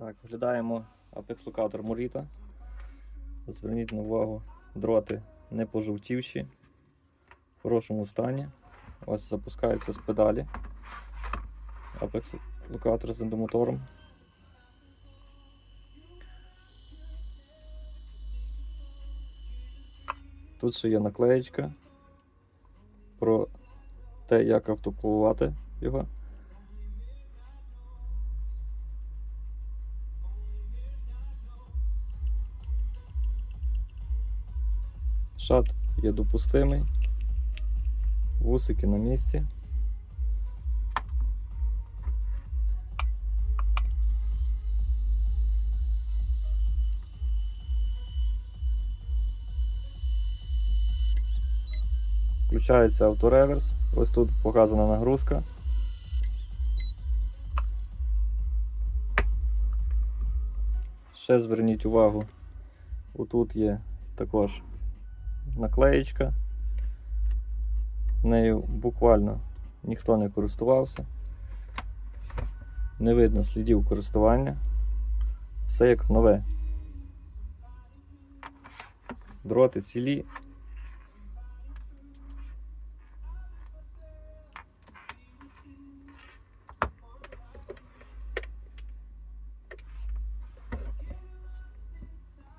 Так, оглядаємо Apex локатор Morita. Зверніть на увагу, дроти не пожовтівші, в хорошому стані. Ось запускаються з педалі. Apex локатор з ендомотором. Тут ще є наклеєчка про те, як автоклувати його. Шат є допустимий. Вусики на місці. Включається автореверс. Ось тут показана нагрузка. Ще зверніть увагу, отут є також наклеєчка. Нею буквально ніхто не користувався. Не видно слідів користування. Все як нове. Дроти цілі.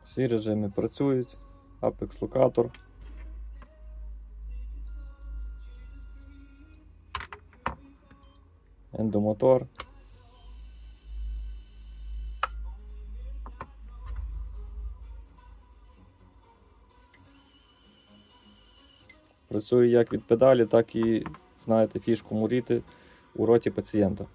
Всі режими працюють. Apex локатор. Ендомотор. Працює як від педалі, так і знаєте фішку муріти у роті пацієнта.